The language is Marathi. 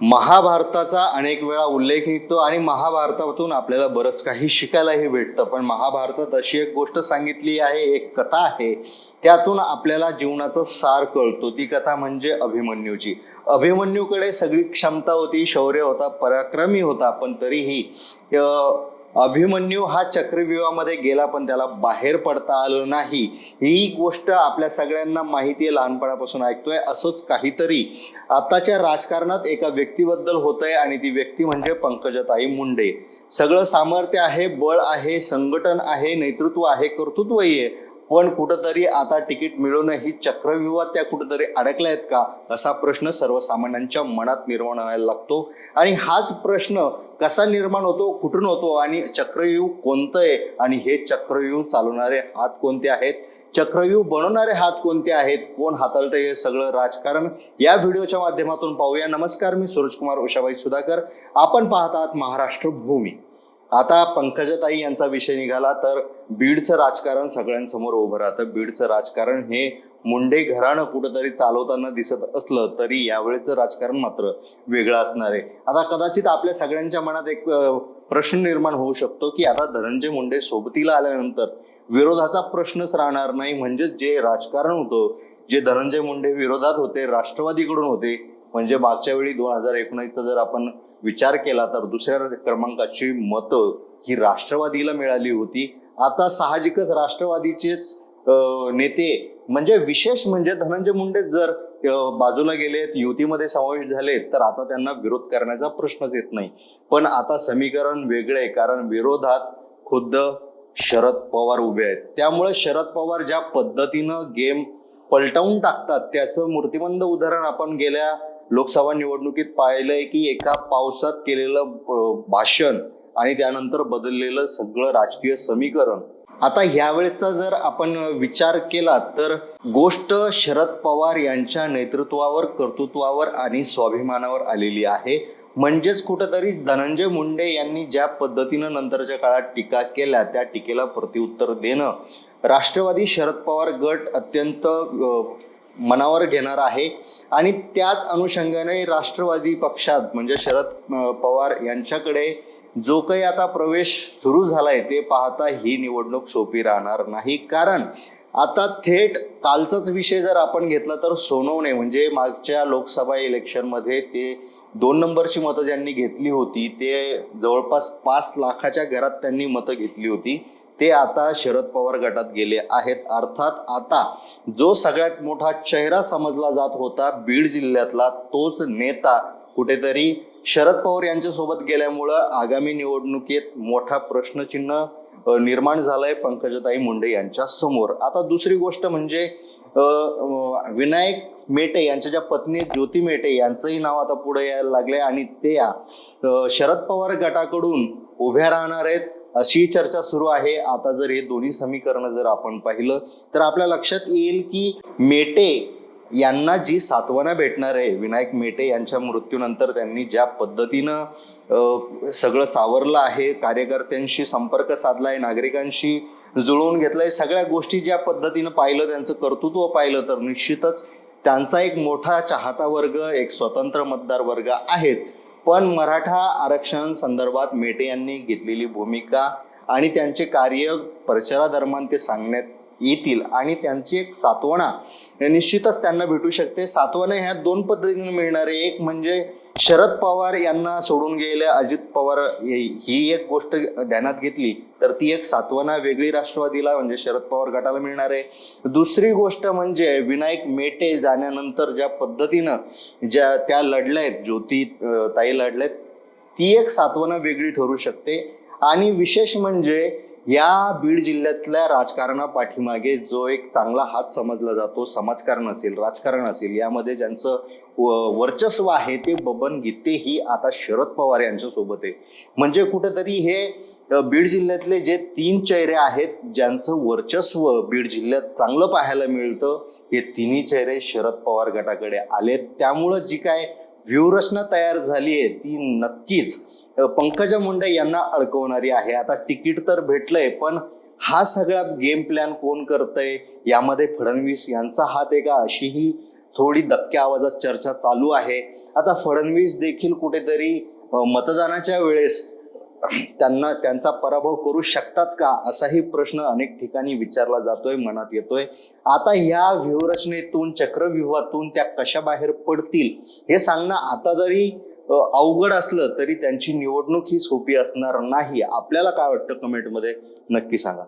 महाभारताचा अनेक वेळा उल्लेख निघतो आणि महाभारतातून आपल्याला बरंच काही शिकायलाही भेटतं. पण महाभारतात अशी एक गोष्ट सांगितली आहे एक कथा आहे त्यातून आपल्याला जीवनाचं सार कळतो. ती कथा म्हणजे अभिमन्यूची. अभिमन्यूकडे सगळी क्षमता होती शौर्य होता पराक्रमी होता पण तरीही अभिमन्यू हा चक्रव्यूहामध्ये गेला पण त्याला बाहेर पडता आलं नाही. ही गोष्ट आपल्या सगळ्यांना माहिती आहे लहानपणापासून ऐकतोय. असंच काहीतरी आताच्या राजकारणात एका व्यक्तीबद्दल होत आहे आणि ती व्यक्ती म्हणजे पंकजताई मुंडे. सगळं सामर्थ्य आहे बळ आहे संघटन आहे नेतृत्व आहे कर्तृत्वही आहे. पण कुठंतरी आता तिकीट मिळूनही चक्रव्यूहात त्या कुठंतरी अडकल्या आहेत का? असा प्रश्न सर्वसामान्यांच्या मनात निर्माण व्हायला लागतो. आणि हाच प्रश्न कसा निर्माण होतो कुठून होतो आणि चक्रव्यूह कोणतं आहे आणि हे चक्रव्यूह चालवणारे हात कोणते आहेत? चक्रव्यूह बनवणारे हात कोणते आहेत? कोण हाताळतं हे सगळं राजकारण? या व्हिडिओच्या माध्यमातून पाहूया. नमस्कार मी सूरजकुमार उषाबाई सुधाकर. आपण पाहतात महाराष्ट्र भूमी. आता पंकजाताई यांचा विषय निघाला तर बीडचं राजकारण सगळ्यांसमोर उभं राहतं. बीडचं राजकारण हे मुंडे घराणं कुठंतरी चालवताना दिसत असलं तरी यावेळेचं राजकारण मात्र वेगळं असणार आहे. आता कदाचित आपल्या सगळ्यांच्या मनात एक प्रश्न निर्माण होऊ शकतो की आता धनंजय मुंडे सोबतीला आल्यानंतर विरोधाचा प्रश्नच राहणार नाही. म्हणजेच जे राजकारण होतं जे धनंजय मुंडे विरोधात होते राष्ट्रवादीकडून होते म्हणजे मागच्या वेळी दोन हजार एकोणीसचा जर आपण विचार केला तर दुसऱ्या क्रमांकाची मतं ही राष्ट्रवादीला मिळाली होती. आता साहजिकच राष्ट्रवादीचेच नेते म्हणजे विशेष म्हणजे धनंजय मुंडे जर बाजूला गेलेत युतीमध्ये समावेश झालेत तर आता त्यांना विरोध करण्याचा प्रश्नच येत नाही. पण आता समीकरण वेगळे कारण विरोधात खुद्द शरद पवार उभे आहेत. त्यामुळे शरद पवार ज्या पद्धतीनं गेम पलटवून टाकतात त्याचं मूर्तिमंद उदाहरण आपण गेल्या लोकसभा निवडणुकीत पाहिलंय की एका पावसात केलेलं भाषण आणि त्यानंतर बदललेलं सगळं राजकीय समीकरण. आता ह्यावेळेचा जर आपण विचार केला तर गोष्ट शरद पवार यांच्या नेतृत्वावर कर्तृत्वावर आणि स्वाभिमानावर आलेली आहे. म्हणजेच कुठंतरी धनंजय मुंडे यांनी ज्या पद्धतीनं नंतरच्या काळात टीका केल्या त्या टीकेला प्रत्युत्तर देणं. राष्ट्रवादी शरद पवार गट अत्यंत मनावर घेणार आहे. आणि त्याच अनुषंगाने राष्ट्रवादी पक्षात म्हणजे शरद पवार यांच्याकडे जो काही आता प्रवेश सुरू झालाय ते पाहता ही निवडणूक सोपी राहणार नाही. कारण आता थेट कालचाच विषय जर आपण घेतला तर सोनवणे म्हणजे मागच्या लोकसभा इलेक्शनमध्ये ते दोन नंबरची मतं ज्यांनी घेतली होती ते जवळपास पाच लाखाच्या घरात त्यांनी मतं घेतली होती. ते आता शरद पवार गटात गेले आहेत. अर्थात आता जो सगळ्यात मोठा चेहरा समजला जात होता बीड जिल्ह्यातला तोच नेता कुठेतरी शरद पवार यांच्यासोबत गेल्यामुळं आगामी निवडणुकीत मोठा प्रश्नचिन्ह निर्माण झालंय पंकजताई मुंडे यांच्या समोर. आता दुसरी गोष्ट म्हणजे विनायक मेटे यांच्या ज्या पत्नी ज्योती मेटे यांचंही नाव आता पुढे यायला लागले आणि ते शरद पवार गटाकडून उभ्या राहणार आहेत अशी चर्चा सुरू आहे. आता जर हे दोन्ही समीकरण जर आपण पाहिलं तर आपल्या लक्षात येईल की मेटे यांना जी सात्वना भेटणार आहे विनायक मेटे यांच्या मृत्यूनंतर त्यांनी ज्या पद्धतीनं सगळं सावरलं आहे कार्यकर्त्यांशी संपर्क साधलाय नागरिकांशी जुळवून घेतलाय सगळ्या गोष्टी ज्या पद्धतीनं पाहिलं त्यांचं कर्तृत्व पाहिलं तर निश्चितच त्यांचा एक मोठा चाहता वर्ग एक स्वतंत्र मतदार वर्ग आहेच. पण मराठा आरक्षण संदर्भात मेटे यांनी घेतलेली भूमिका आणि त्यांचे कार्य प्रचारादरम्यान ते सांगण्यात येतील आणि त्यांची एक सात्वना निश्चितच त्यांना भेटू शकते. सात्वना ह्या दोन पद्धतीने मिळणार आहे एक म्हणजे शरद पवार यांना सोडून गेले अजित पवार ही एक गोष्ट ध्यानात घेतली तर ती एक सात्वना वेगळी राष्ट्रवादीला म्हणजे शरद पवार गटाला मिळणार आहे. दुसरी गोष्ट म्हणजे विनायक मेटे जाण्यानंतर ज्या पद्धतीनं ज्या त्या लढल्या आहेत ज्योती ताई लढल्यात ती एक सात्वना वेगळी ठरू शकते. आणि विशेष म्हणजे या बीड जिल्ह्यातल्या राजकारणा पाठीमागे जो एक चांगला हात समजला जातो समाजकारण असेल राजकारण असेल यामध्ये ज्यांचं वर्चस्व आहे ते बबन गीते ही आता शरद पवार यांच्या सोबत आहे. म्हणजे कुठेतरी हे बीड जिल्ह्यातले जे तीन चेहरे आहेत ज्यांचं वर्चस्व बीड जिल्ह्यात चांगलं पाहायला मिळतं हे तिन्ही चेहरे शरद पवार गटाकडे आलेत. त्यामुळं जी काय व्यूहरचना तयार झाली आहे ती नक्कीच पंकजा मुंडे यांना अडकवणारी आहे. आता तिकीट तर भेटलंय पण हा सगळा गेम प्लॅन कोण करतंय? यामध्ये फडणवीस यांचा हात आहे का? अशीही थोडी दक्क्या आवाजात चर्चा चालू आहे. आता फडणवीस देखील कुठेतरी मतदानाच्या वेळेस त्यांना त्यांचा पराभव करू शकतात का? असाही प्रश्न अनेक ठिकाणी विचारला जातोय मनात येतोय. आता ह्या व्यूहरचनेतून चक्रव्यूहातून त्या कशा बाहेर पडतील हे सांगणं आता जरी अवघड असलं तरी त्यांची निवडणूक ही सोपी असणार नाही. आपल्याला काय वाटतं कमेंटमध्ये नक्की सांगा.